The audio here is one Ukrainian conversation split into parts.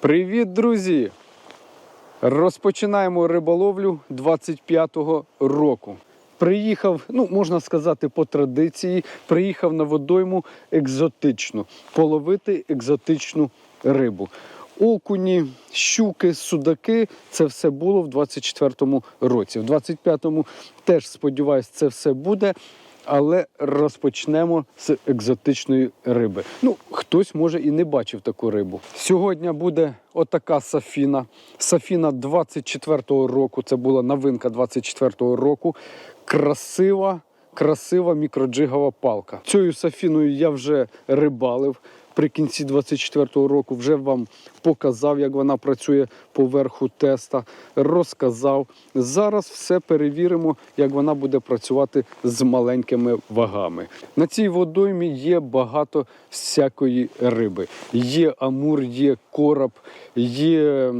Привіт, друзі! Розпочинаємо риболовлю 25-го року. Приїхав, ну можна сказати, по традиції, приїхав на водойму екзотичну, половити екзотичну рибу. Окуні, щуки, судаки це все було в 24-му році. В 25-му теж сподіваюся, це все буде. Але розпочнемо з екзотичної риби. Ну, хтось може і не бачив таку рибу. Сьогодні буде отака сафіна. Сафіна 24-го року. Це була новинка 24-го року. Красива, красива мікроджигова палка. Цією сафіною я вже рибалив. При кінці 24-го року вже вам показав, як вона працює по верху теста, розказав. Зараз все перевіримо, як вона буде працювати з маленькими вагами. На цій водоймі є багато всякої риби. Є амур, є короб, є.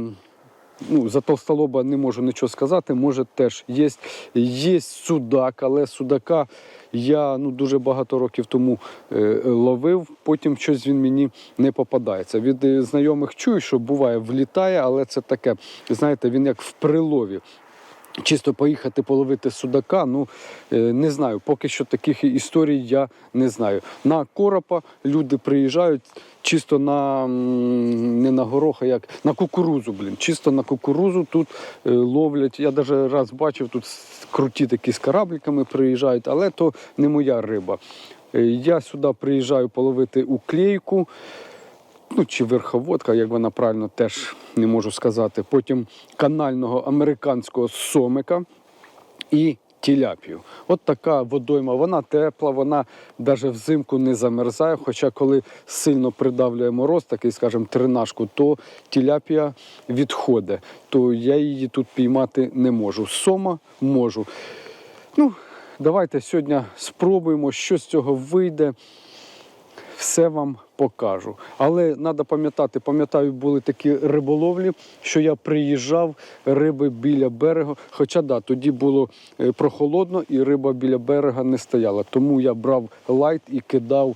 Ну, за толстолоба не можу нічого сказати. Може теж є, є судак, але судака я ну, дуже багато років тому е, ловив, потім щось він мені не попадається. Від е, знайомих чую, що буває, влітає, але це таке, знаєте, він як в прилові. Чисто поїхати половити судака, ну е, не знаю. Поки що таких історій я не знаю. На коропа люди приїжджають чисто на не на горох, а як на кукурузу. Блін, чисто на кукурузу тут е, ловлять. Я навіть раз бачив, тут круті такі з корабликами приїжджають, але то не моя риба. Е, Я сюди приїжджаю половити уклейку ну чи верховодка, як вона правильно теж не можу сказати. Потім канального американського сомика і тіляпію. От така водойма, вона тепла, вона навіть взимку не замерзає. Хоча коли сильно придавлює мороз, такий, скажімо, тринашку, то тіляпія відходить. То я її тут піймати не можу. Сома можу. Ну, давайте сьогодні спробуємо, що з цього вийде все вам покажу. Але треба пам'ятати, пам'ятаю, були такі риболовлі, що я приїжджав, риби біля берега. Хоча да, тоді було е, прохолодно і риба біля берега не стояла. Тому я брав лайт і кидав.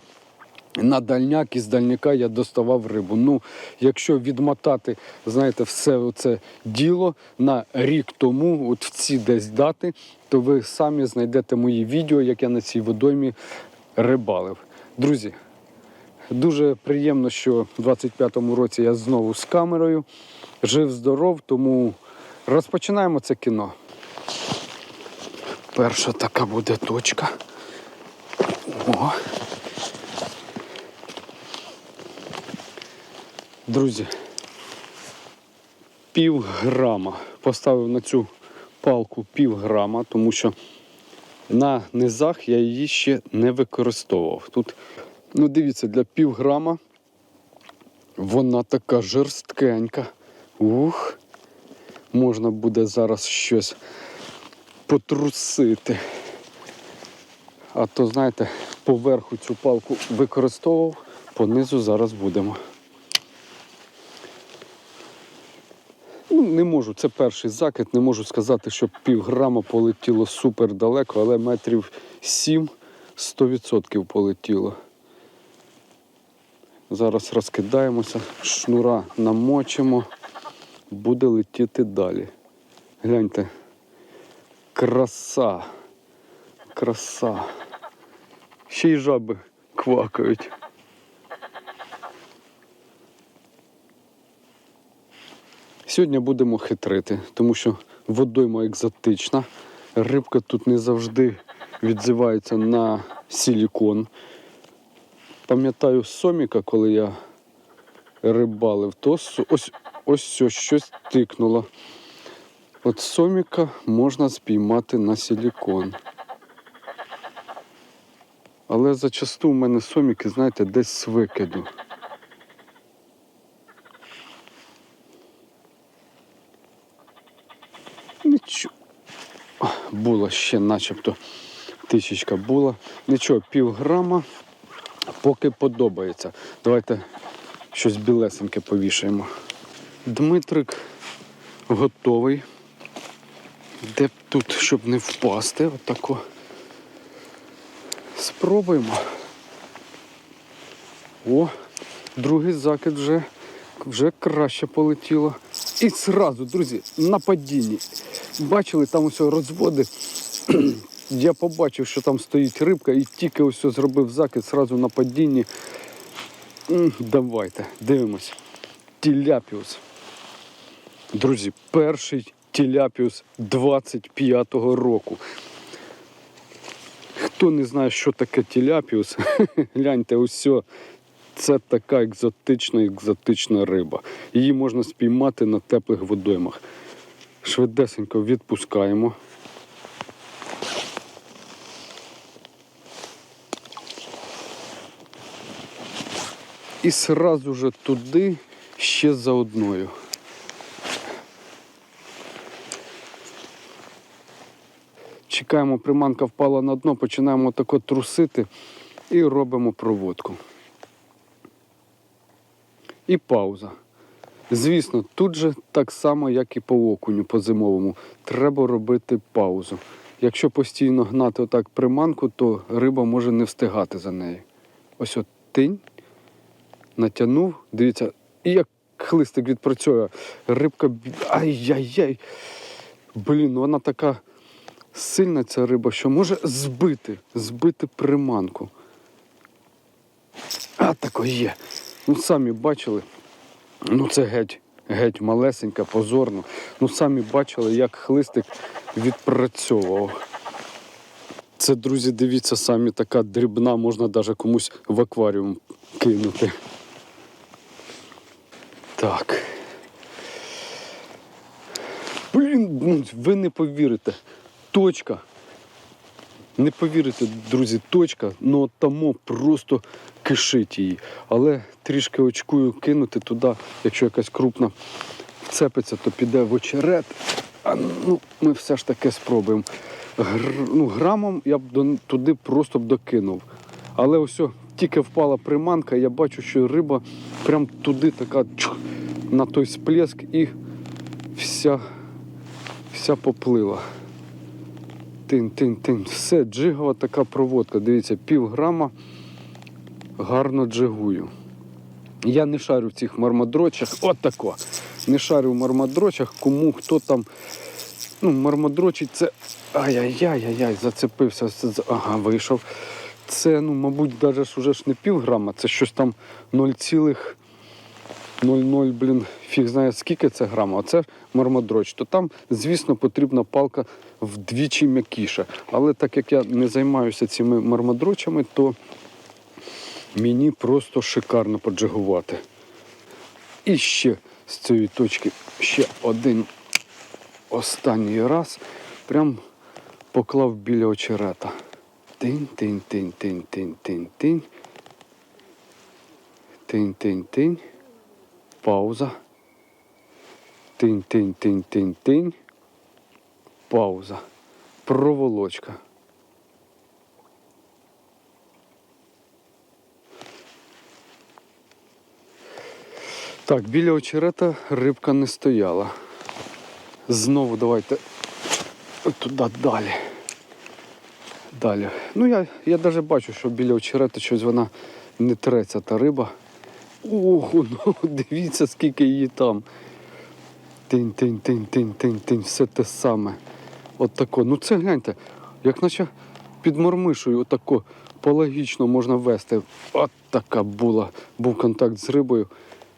На дальняк із дальняка я доставав рибу. Ну, якщо відмотати, знаєте, все це діло на рік тому, от в ці десь дати, то ви самі знайдете мої відео, як я на цій водоймі рибалив. Друзі, Дуже приємно, що в 25-му році я знову з камерою. Жив здоров, тому розпочинаємо це кіно. Перша така буде точка. О. Друзі, пів грама. Поставив на цю палку пів грама, тому що на низах я її ще не використовував. Тут, ну дивіться, для пів грама вона така жорсткенька. Ух, можна буде зараз щось потрусити. А то, знаєте, поверху цю палку використовував, понизу зараз будемо. Ну, не можу, це перший закид. Не можу сказати, що півграма полетіло супер далеко, але метрів 7 100% полетіло. Зараз розкидаємося, шнура намочимо, буде летіти далі. Гляньте. Краса. Краса. Ще й жаби квакають. Сьогодні будемо хитрити, тому що водойма екзотична. Рибка тут не завжди відзивається на силікон. Пам'ятаю соміка, коли я рибалив, то ось ось ось щось тикнуло. От соміка можна спіймати на силікон. Але зачасту у мене соміки, знаєте, десь з викиду. Нічого. О, Було ще начебто тисячка була. Нічого, пів грама, поки подобається. Давайте щось білесеньке повішаємо. Дмитрик готовий. Де б тут, щоб не впасти, отако. Спробуємо. О, другий закид вже вже краще полетіло. І зразу, друзі, на падінні. Бачили, там усе розводи. Я побачив, що там стоїть рибка, і тільки ось зробив закид зразу на падінні. Давайте, дивимось. Тіляпіус. Друзі, перший тіляпіус 25-го року. Хто не знає, що таке тіляпіус, гляньте, усе. Це така екзотична, екзотична риба. Її можна спіймати на теплих водоймах. Швидесенько відпускаємо. І сразу же туди ще за одною. Чекаємо, приманка впала на дно, починаємо тако трусити і робимо проводку. І пауза. Звісно, тут же так само, як і по окуню, по зимовому, треба робити паузу. Якщо постійно гнати отак приманку, то риба може не встигати за нею. Ось от тинь, натягнув, дивіться, і як хлистик відпрацьовує, рибка. Ай-яй-яй. Блін, ну вона така сильна ця риба, що може збити, збити приманку. А тако є. Ну, самі бачили. Ну, це геть, геть малесенька, позорно. Ну, самі бачили, як хлистик відпрацьовував. Це, друзі, дивіться, самі така дрібна, можна навіть комусь в акваріум кинути. Так. Блін, ну, ви не повірите. Точка. Не повірите, друзі, точка, ну тамо просто кишить її. Але трішки очкую кинути туди, якщо якась крупна вцепиться, то піде в очерет. А ну, ми все ж таки спробуємо. Гр... Ну, грамом я б туди просто б докинув. Але ось тільки впала приманка, я бачу, що риба прям туди така чух, на той сплеск і вся, вся поплила. Тин-тин-тин. Все, джигова така проводка. Дивіться, пів грама гарно джигую. Я не шарю в цих мармадрочах. От тако. Не шарю в мармадрочах, кому хто там. Ну, мармадрочить це. Ай-яй-яй-яй, зацепився. Ага, вийшов. Це, ну, мабуть, навіть уже ж не пів грама, це щось там 0,00, блін, фіг знає скільки це грама, а це мармадроч. То там, звісно, потрібна палка вдвічі м'якіша. Але так як я не займаюся цими мармадрочами, то мені просто шикарно поджигувати. І ще з цієї точки ще один останній раз прям поклав біля очерета. Тинь, тинь, тинь, тинь, тинь, тинь, тинь. Тинь, тинь, тинь. Пауза. Тинь, тинь, тинь, тинь, тинь. Пауза. Проволочка. Так, біля очерета рибка не стояла. Знову давайте туди далі. Далі. Ну, я, я навіть бачу, що біля очерета щось вона не треться та риба. Ого, ну дивіться, скільки її там. Тинь, тинь, тинь, тинь, тинь, тинь, все те саме. От тако. Ну це гляньте, як наче під мормишою, отако пологічно можна вести. От така була, був контакт з рибою.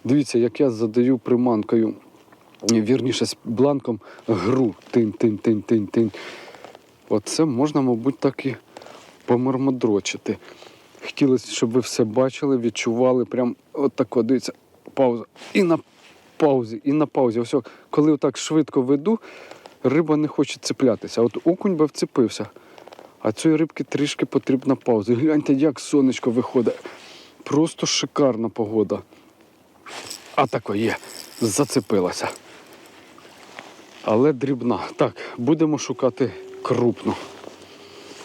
Дивіться, як я задаю приманкою, вірніше з бланком гру. Тинь, Оце можна, мабуть, так і помармадрочити. Хотілося, щоб ви все бачили, відчували. Прям отако, дивіться, пауза. І на паузі, і на паузі. Ось, коли отак швидко веду, риба не хоче цеплятися. От окунь би вцепився. А цієї рибки трішки потрібна пауза. Гляньте, як сонечко виходить. Просто шикарна погода. А тако є, зацепилася. Але дрібна. Так, будемо шукати крупну.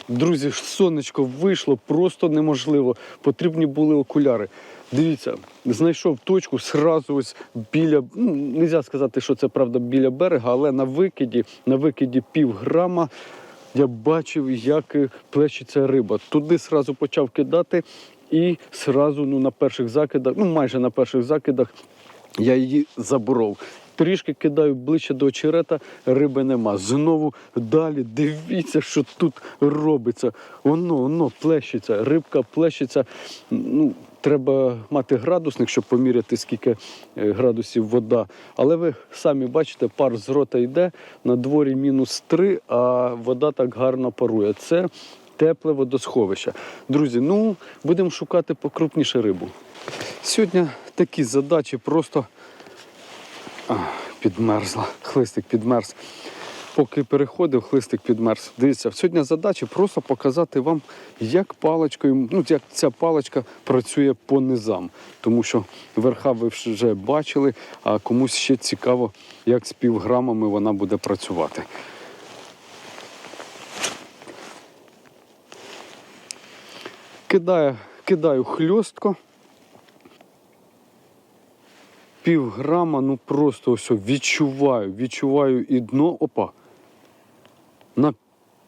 Друзі, сонечко вийшло просто неможливо. Потрібні були окуляри. Дивіться, знайшов точку сразу ось біля, ну, не можна сказати, що це правда біля берега, але на викиді, на викиді пів грама я бачив, як плещеться риба. Туди сразу почав кидати і сразу ну, на перших закидах, ну майже на перших закидах Я її заборов. Трішки кидаю ближче до очерета, риби нема. Знову далі дивіться, що тут робиться. Воно, воно плещеться, рибка плещеться. Ну, треба мати градусник, щоб поміряти, скільки е, градусів вода. Але ви самі бачите, пар з рота йде, на дворі мінус 3, а вода так гарно парує. Це тепле водосховище. Друзі, ну будемо шукати покрупніше рибу. Сьогодні такі задачі просто а, підмерзла. Хлистик підмерз. Поки переходив, хлистик підмерз. Дивіться, сьогодні задача просто показати вам, як паличкою, ну як ця паличка працює по низам. Тому що верха ви вже бачили, а комусь ще цікаво, як з півграмами вона буде працювати. Кидаю, кидаю хльостко. Пів грама, ну просто ось відчуваю, відчуваю і дно. Опа. На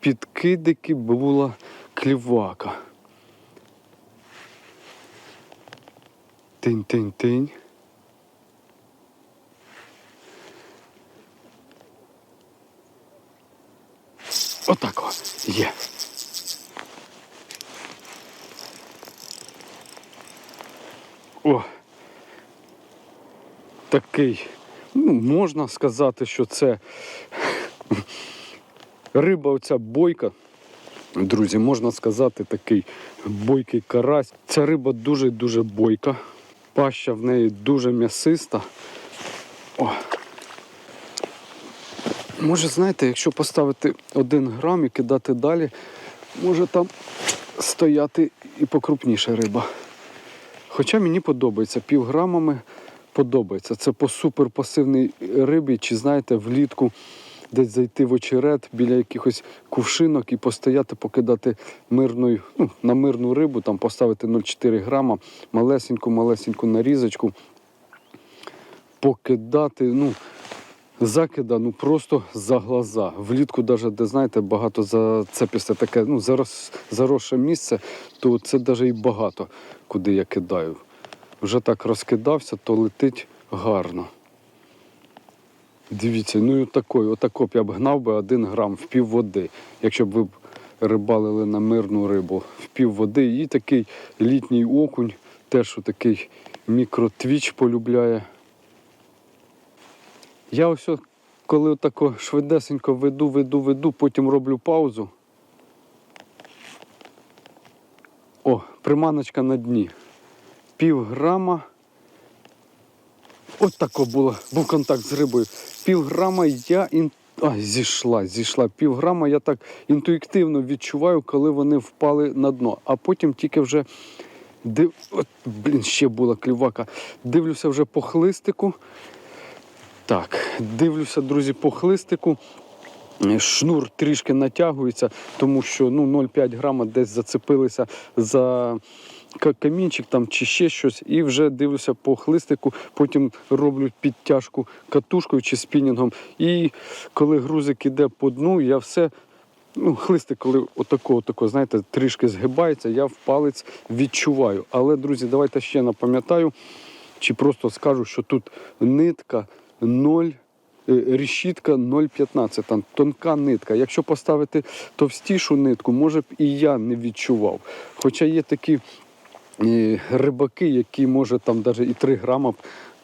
підкидики була клівака. Тинь-тинь-тинь. Отак о, є. О! Такий, ну, можна сказати, що це риба оця бойка. Друзі, можна сказати, такий бойкий карась. Ця риба дуже-дуже бойка. Паща в неї дуже м'ясиста. О. Може, знаєте, якщо поставити один грам і кидати далі, може там стояти і покрупніша риба. Хоча мені подобається півграмами подобається. Це по суперпасивній рибі, чи знаєте, влітку десь зайти в очерет біля якихось кувшинок і постояти, покидати мирною, ну, на мирну рибу, там поставити 0,4 грама, малесеньку-малесеньку нарізочку, покидати, ну, закида, ну просто за глаза. Влітку, навіть, де знаєте, багато за це після таке ну, зарос, заросше місце, то це навіть і багато, куди я кидаю. Вже так розкидався, то летить гарно. Дивіться, ну і отакою, отако б я б гнав би один грам в пів води, якщо б ви рибалили на мирну рибу в пів води. І такий літній окунь, теж такий мікротвіч полюбляє. Я ось, коли отако швидесенько веду, веду, веду, потім роблю паузу. О, приманочка на дні. Пів грама. От тако було, був контакт з рибою. Пів грама я ін... а, зійшла, зійшла. Пів грама я так інтуїтивно відчуваю, коли вони впали на дно. А потім тільки вже див... От, блін, ще була клівака. Дивлюся вже по хлистику. Так, дивлюся, друзі, по хлистику. Шнур трішки натягується, тому що ну, 0,5 грама десь зацепилися за камінчик там чи ще щось, і вже дивлюся по хлистику, потім роблю підтяжку катушкою чи спінінгом. І коли грузик іде по дну, я все. Ну, хлистик, коли отако, отако, знаєте, трішки згибається, я в палець відчуваю. Але, друзі, давайте ще напам'ятаю, чи просто скажу, що тут нитка 0, е, решітка 0,15, там тонка нитка. Якщо поставити товстішу нитку, може б і я не відчував. Хоча є такі рибаки, які може там навіть і 3 грама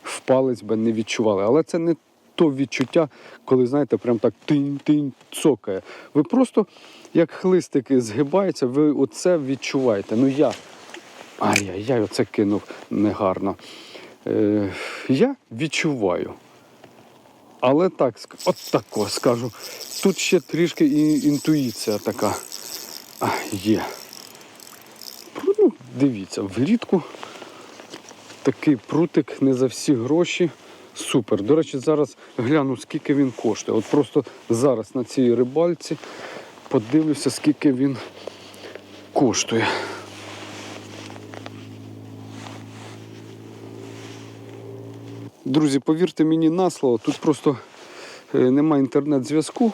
в палець би не відчували. Але це не то відчуття, коли, знаєте, прям так тинь-тинь цокає. Ви просто, як хлистики згибаються, ви оце відчуваєте. Ну я. Ай-яй-яй, оце кинув негарно. Е, я відчуваю. Але так, от тако скажу. Тут ще трішки інтуїція така а, є. Дивіться, влітку такий прутик не за всі гроші. Супер. До речі, зараз гляну, скільки він коштує. От просто зараз на цій рибальці подивлюся, скільки він коштує. Друзі, повірте мені на слово, тут просто е, немає інтернет-зв'язку.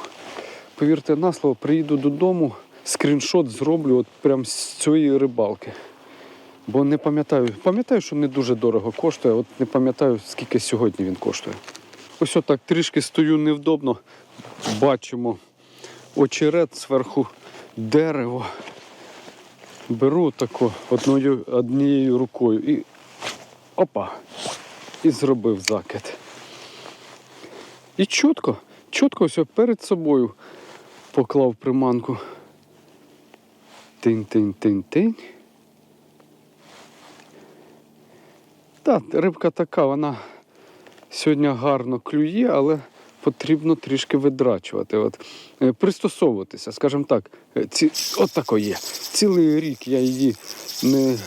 Повірте на слово, приїду додому, скріншот зроблю от прям з цієї рибалки. Бо не пам'ятаю, пам'ятаю, що не дуже дорого коштує, от не пам'ятаю, скільки сьогодні він коштує. Ось отак трішки стою невдобно. Бачимо очерет зверху дерево. Беру тако одною, однією рукою і опа. І зробив закид. І чітко, чітко ось перед собою поклав приманку. Тинь-тинь-тинь-тинь. Так, рибка така, вона сьогодні гарно клює, але потрібно трішки видрачувати. От, е, пристосовуватися, скажімо так, е, ці, от тако є. Цілий рік я її не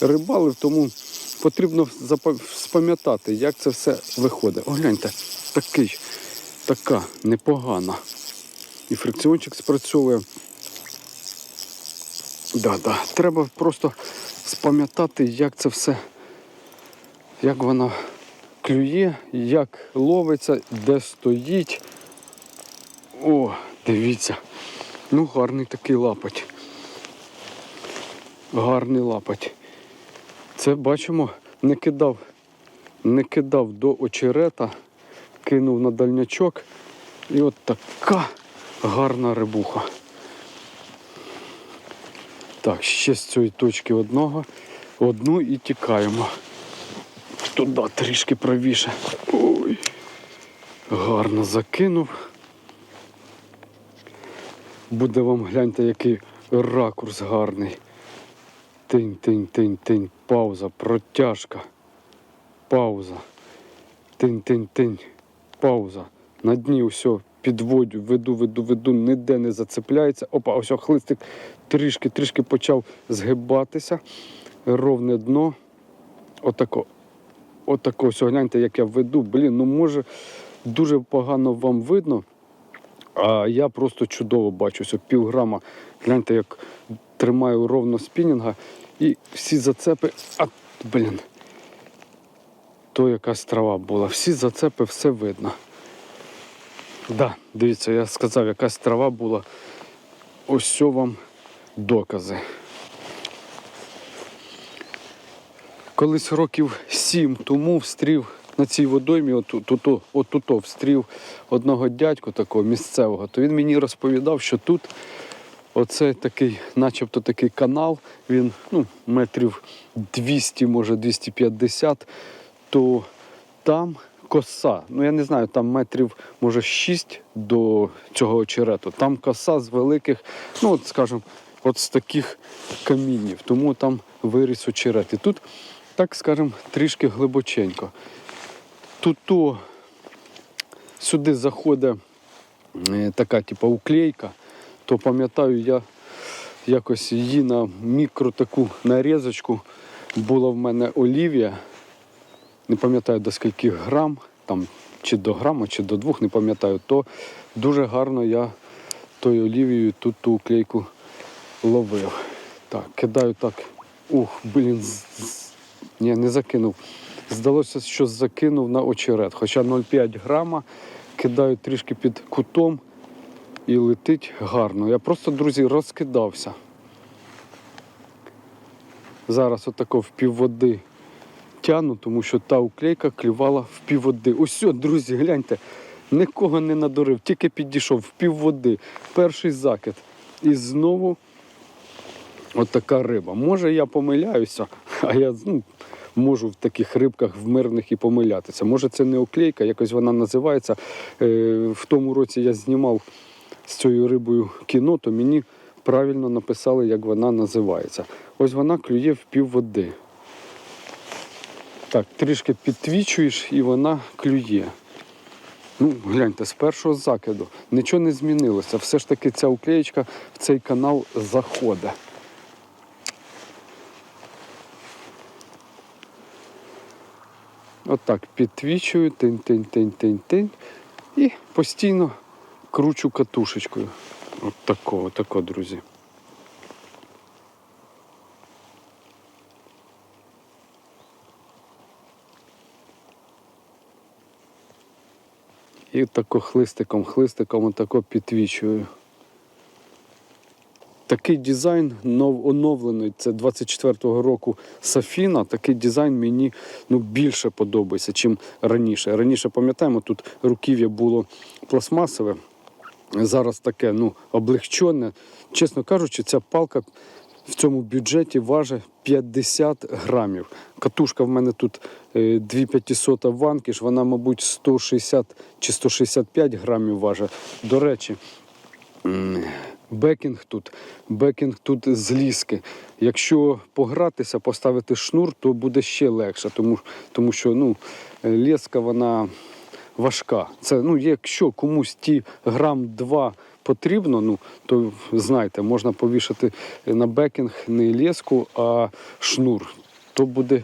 рибалив, тому потрібно спам'ятати, як це все виходить. О, гляньте, такий, така непогана. І фрикціончик спрацьовує. Да, да. Треба просто спам'ятати, як це все, як вона клює, як ловиться, де стоїть. О, дивіться. Ну, гарний такий лапоть. Гарний лапоть. Це бачимо, не кидав, не кидав до очерета, кинув на дальнячок. І от така гарна рибуха. Так, ще з цієї точки одного, одну і тікаємо. Туди трішки правіше. Ой. Гарно закинув. Буде вам гляньте, який ракурс гарний. Тинь, тинь, тинь, тинь. Пауза, протяжка. Пауза. Тинь, тинь, тинь. Пауза. На дні все підводю, веду, веду, веду, ніде не зацепляється. Опа, ось хлистик трішки, трішки почав згибатися. Ровне дно. Отако. Отако. Все, гляньте, як я веду. Блін, ну може дуже погано вам видно. А я просто чудово бачу. Ось пів грама. Гляньте, як тримаю ровно спінінга. І всі зацепи. А, блін. То якась трава була. Всі зацепи, все видно. Да, дивіться, я сказав, якась трава була. Ось вам докази. Колись років сім тому встрів на цій водоймі, отут, отут, встрів одного дядьку такого місцевого, то він мені розповідав, що тут оце такий, начебто такий канал, він ну, метрів 200, може 250, то там коса. Ну я не знаю, там метрів може 6 до цього очерету. Там коса з великих, ну от скажімо, от з таких камінів. Тому там виріс очерет. І тут, так скажемо, трішки глибоченько. Тут то сюди заходить е, така, типу, уклейка, то пам'ятаю, я якось її на мікро таку нарізочку була в мене олівія не пам'ятаю до скільки грам, там чи до грама, чи до двох, не пам'ятаю, то дуже гарно я тою олівією тут ту уклейку ловив. Так, кидаю так. Ух, блін, ні, не закинув. Здалося, що закинув на очерет. Хоча 0,5 грама, кидаю трішки під кутом і летить гарно. Я просто, друзі, розкидався. Зараз отако в півводи тяну, тому що та уклейка клювала в півводи. Ось, друзі, гляньте, нікого не надурив, тільки підійшов в півводи. Перший закид. І знову отака риба. Може я помиляюся, а я ну, можу в таких рибках в мирних і помилятися. Може це не оклейка, якось вона називається. Е, в тому році я знімав з цією рибою кіно, то мені правильно написали, як вона називається. Ось вона клює в півводи. Так, трішки підтвічуєш і вона клює. Ну, гляньте, з першого закиду нічого не змінилося. Все ж таки ця уклеєчка в цей канал заходить. Отак підтвічую, тинь-тинь-тинь-тинь-тинь і постійно кручу катушечкою. От тако, от тако, друзі. І тако хлистиком, хлистиком отако підтвічую. Такий дизайн нов- оновлений. Це 24-го року Сафіна. Такий дизайн мені ну, більше подобається, чим раніше. Раніше пам'ятаємо, тут руків'я було пластмасове. Зараз таке ну, облегчене. Чесно кажучи, ця палка в цьому бюджеті важить 50 грамів. Катушка в мене тут е, 2500 ванкіш, вона, мабуть, 160 чи 165 грамів важить. До речі, бекінг тут, бекінг тут з ліски. Якщо погратися, поставити шнур, то буде ще легше, тому, тому що ну, е, леска вона важка. Це, ну, якщо комусь ті грам 2 потрібно, ну, то знайте, можна повішати на бекінг не леску, а шнур. То буде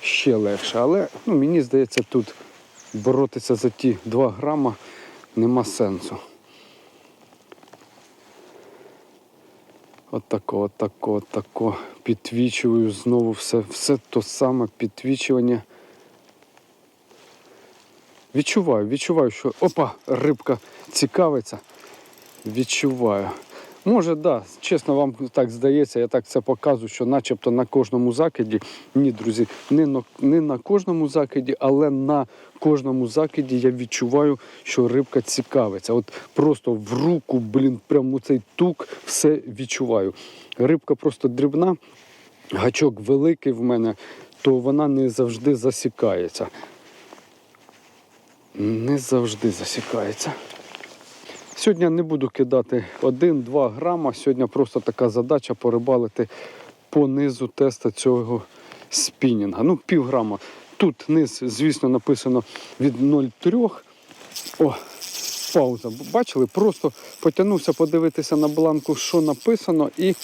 ще легше. Але ну, мені здається, тут боротися за ті 2 грама нема сенсу. Отако, отако, отако. Підвічую знову все, все то саме підвічування. Відчуваю, відчуваю, що опа, рибка цікавиться. Відчуваю. Може, да, чесно вам так здається, я так це показую, що начебто на кожному закиді. Ні, друзі, не на, не на кожному закиді, але на кожному закиді я відчуваю, що рибка цікавиться. От просто в руку, блін, прямо цей тук, все відчуваю. Рибка просто дрібна, гачок великий в мене, то вона не завжди засікається. Не завжди засікається. Сьогодні не буду кидати 1-2 грама. Сьогодні просто така задача порибалити по низу теста цього спінінга. Ну, пів грама. Тут низ, звісно, написано від 0,3. О, пауза. Бачили? Просто потягнувся подивитися на бланку, що написано, і,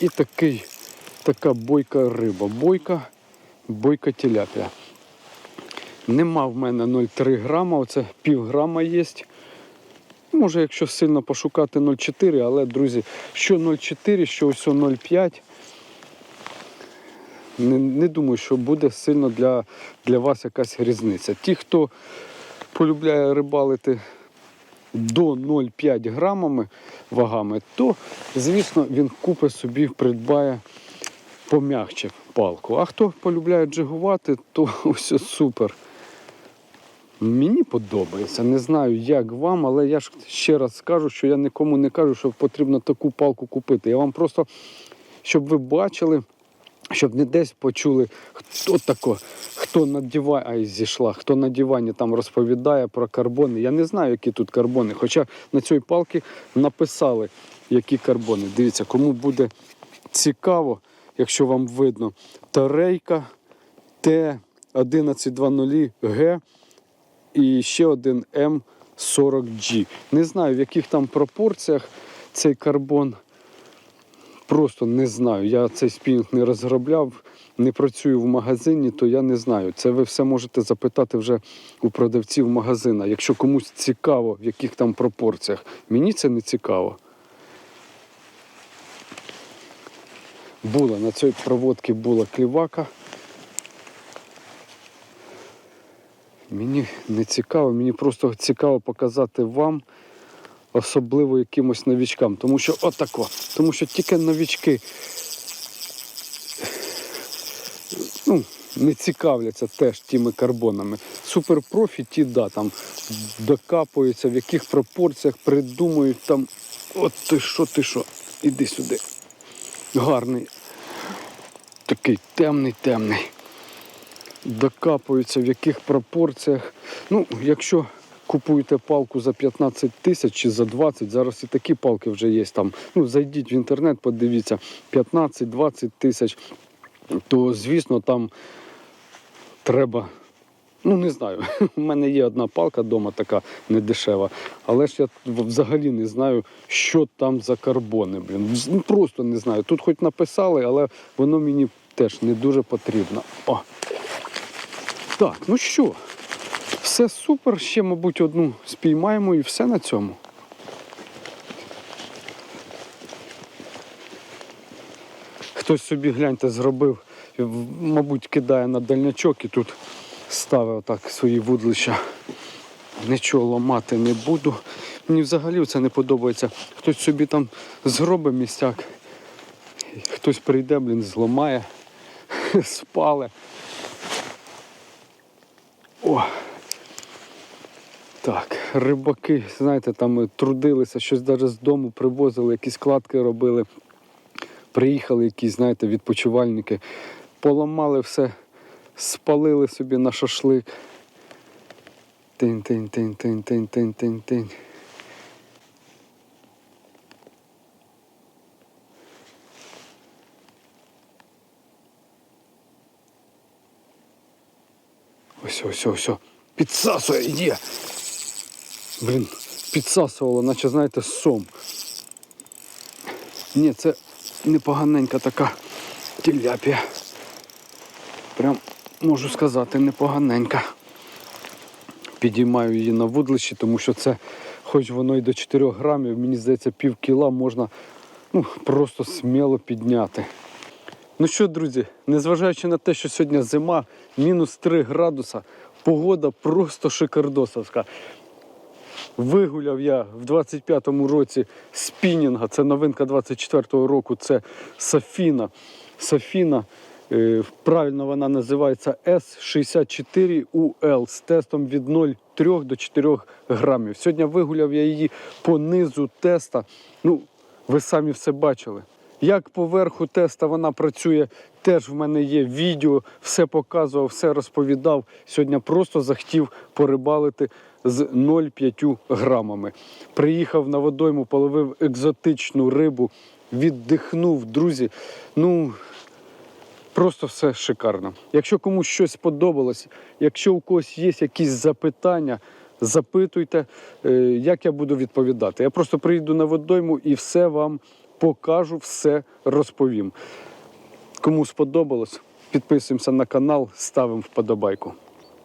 і такий, така бойка риба. Бойка, бойка теляпія. Нема в мене 0,3 грама, оце пів грама є. Може, якщо сильно пошукати 0,4, але, друзі, що 0,4, що ось 0,5. Не, не думаю, що буде сильно для, для вас якась різниця. Ті, хто полюбляє рибалити до 0,5 грамами вагами, то, звісно, він купить собі, придбає пом'якче палку. А хто полюбляє джигувати, то все супер. Мені подобається. Не знаю, як вам, але я ж ще раз скажу, що я нікому не кажу, що потрібно таку палку купити. Я вам просто, щоб ви бачили, щоб не десь почули, хто тако, хто на дивані, ай, зійшла, хто на дивані там розповідає про карбони. Я не знаю, які тут карбони. Хоча на цій палці написали, які карбони. Дивіться, кому буде цікаво, якщо вам видно, Тарейка Т1120Г і ще один М40G. Не знаю, в яких там пропорціях цей карбон. Просто не знаю. Я цей спінінг не розробляв, не працюю в магазині, то я не знаю. Це ви все можете запитати вже у продавців магазина. Якщо комусь цікаво, в яких там пропорціях. Мені це не цікаво. Була на цій проводці була клівака. Мені не цікаво, мені просто цікаво показати вам, особливо якимось новічкам. Тому що отако. Тому що тільки новічки ну, не цікавляться теж тими карбонами. Суперпрофі ті, да, там докапуються, в яких пропорціях придумують там. От ти що, ти що, іди сюди. Гарний. Такий темний, темний докапуються, в яких пропорціях. Ну, якщо купуєте палку за 15 тисяч чи за 20, зараз і такі палки вже є там. Ну, зайдіть в інтернет, подивіться, 15-20 тисяч, то звісно там треба. Ну, не знаю. У мене є одна палка вдома така недешева, але ж я взагалі не знаю, що там за карбони. Блін. Ну, просто не знаю. Тут хоч написали, але воно мені теж не дуже потрібно. О. Так, ну що, все супер. Ще, мабуть, одну спіймаємо і все на цьому. Хтось собі, гляньте, зробив, мабуть, кидає на дальнячок і тут ставив так свої вудлища. Нічого ламати не буду. Мені взагалі це не подобається. Хтось собі там зробить містяк, хтось прийде, блін, зламає, спале. О. Так, рибаки, знаєте, там трудилися, щось навіть з дому привозили, якісь кладки робили. Приїхали якісь, знаєте, відпочивальники, поламали все, спалили собі на шашлик. Тинь, Ось, ось, ось. Підсасує, є. Блін, підсасувало, наче, знаєте, сом. Ні, це непоганенька така тіляпія. Прям можу сказати, непоганенька. Підіймаю її на вудлищі, тому що це, хоч воно і до 4 грамів, мені здається, пів кіла можна ну, просто сміло підняти. Ну що, друзі, незважаючи на те, що сьогодні зима, мінус 3 градуса, погода просто шикардосовська. Вигуляв я в 25-му році спінінга, це новинка 24-го року, це Сафіна. Сафіна, е, правильно вона називається S64UL з тестом від 0,3 до 4 грамів. Сьогодні вигуляв я її по низу теста. Ну, ви самі все бачили. Як по верху теста вона працює, теж в мене є відео, все показував, все розповідав. Сьогодні просто захотів порибалити з 0,5 грамами. Приїхав на водойму, половив екзотичну рибу, віддихнув, друзі. Ну, Просто все шикарно. Якщо комусь щось сподобалось, якщо у когось є якісь запитання, запитуйте, е, як я буду відповідати. Я просто приїду на водойму і все вам покажу, все розповім. Кому сподобалось, підписуємося на канал, ставимо вподобайку.